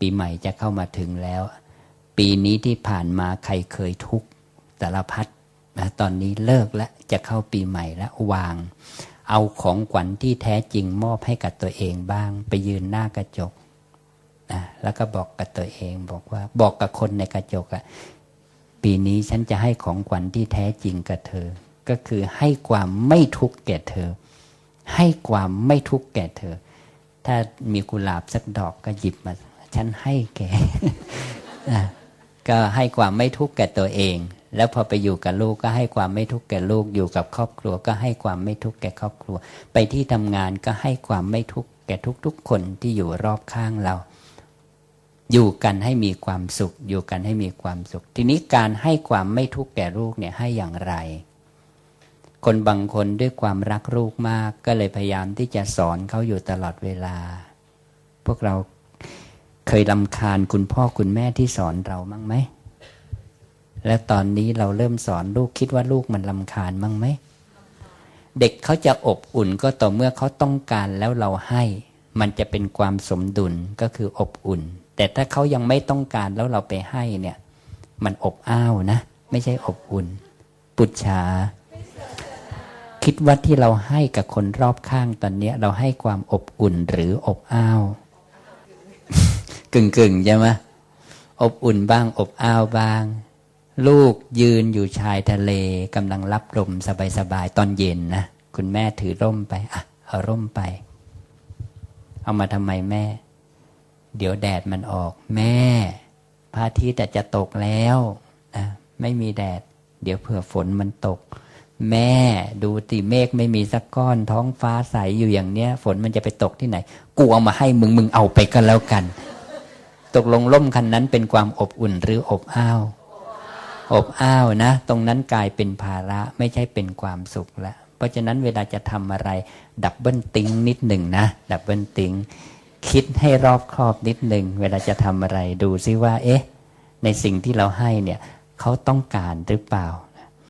ปีใหม่จะเข้ามาถึงแล้ว ปีนี้ที่ผ่านมาใครเคยทุกข์สารพัดนะตอนนี้เลิกแล้วจะเข้าปีใหม่แล้ววาง เอาของขวัญที่แท้จริงมอบให้กับตัวเองบ้าง ไปยืนหน้ากระจกนะแล้วก็บอกกับตัวเองบอกว่าบอกกับคนในกระจกอะปีนี้ฉันจะให้ของขวัญที่แท้จริงกับเธอ ก็คือให้ความไม่ทุกข์แก่เธอ ให้ความไม่ทุกข์แก่เธอ ถ้ามีกุหลาบสักดอกก็หยิบมา ฉันให้แกก็ให้ความไม่ทุกข์แก่ตัวเอง แล้วพอไปอยู่กับลูกก็ให้ความไม่ทุกข์แก่ลูก อยู่กับครอบครัว ก็ให้ความไม่ทุกข์แก่ครอบครัว ไปที่ทำงานก็ให้ความไม่ทุกข์แก่ทุกๆ คนที่อยู่รอบข้างเรา อยู่กันให้มีความสุข อยู่กันให้มีความสุข ทีนี้การให้ความไม่ทุกข์แก่ลูกเนี่ยให้อย่างไร คนบางคนด้วยความรักลูกมาก ก็เลยพยายามที่จะสอนเขาอยู่ตลอดเวลา พวกเรา เคยลำคาญคุณพ่อคุณแม่ที่สอนเรามั้งไหม และตอนนี้เราเริ่มสอนลูกคิดว่าลูกมันลำคาญมั้งไหม เด็กเขาจะอบอุ่นก็ต่อเมื่อเขาต้องการแล้วเราให้ มันจะเป็นความสมดุลก็คืออบอุ่น แต่ถ้าเขายังไม่ต้องการแล้วเราไปให้เนี่ย มันอบอ้าวนะ ไม่ใช่อบอุ่น ปุจฉาคิดว่าที่เราให้กับคนรอบข้างตอนนี้เราให้ความอบอุ่นหรืออบอ้าว กึ่งกึ่งๆใช่ไหมอบอุ่นบ้าง อบอ้าวบ้าง ลูกยืนอยู่ชายทะเลกำลังรับลมสบายๆตอนเย็นนะคุณแม่ถือร่มไปอะเอาร่มไป เอามาทำไมแม่ เดี๋ยวแดดมันออก แม่พระอาทิตย์จะตกแล้วนะไม่มีแดด เดี๋ยวเผื่อฝนมันตก แม่ดูติเมฆไม่มีสักก้อนท้องฟ้าใสอยู่อย่างเนี้ย ฝนมันจะไปตกที่ไหน กูเอามาให้มึงมึงเอาไปก็แล้วกัน ตกลงร่มคันนั้นเป็นความอบอุ่นหรืออบอ้าว อบอ้าวนะ ตรงนั้นกลายเป็นภาระไม่ใช่เป็นความสุขละเพราะฉะนั้นเวลาจะทำอะไร ดับเบิลติงนิดหนึ่งนะ ดับเบิลติงคิดให้รอบครอบนิดหนึ่งเวลาจะทำอะไรดูซิว่า เอ๊ะ ในสิ่งที่เราให้เนี่ยเขาต้องการหรือเปล่า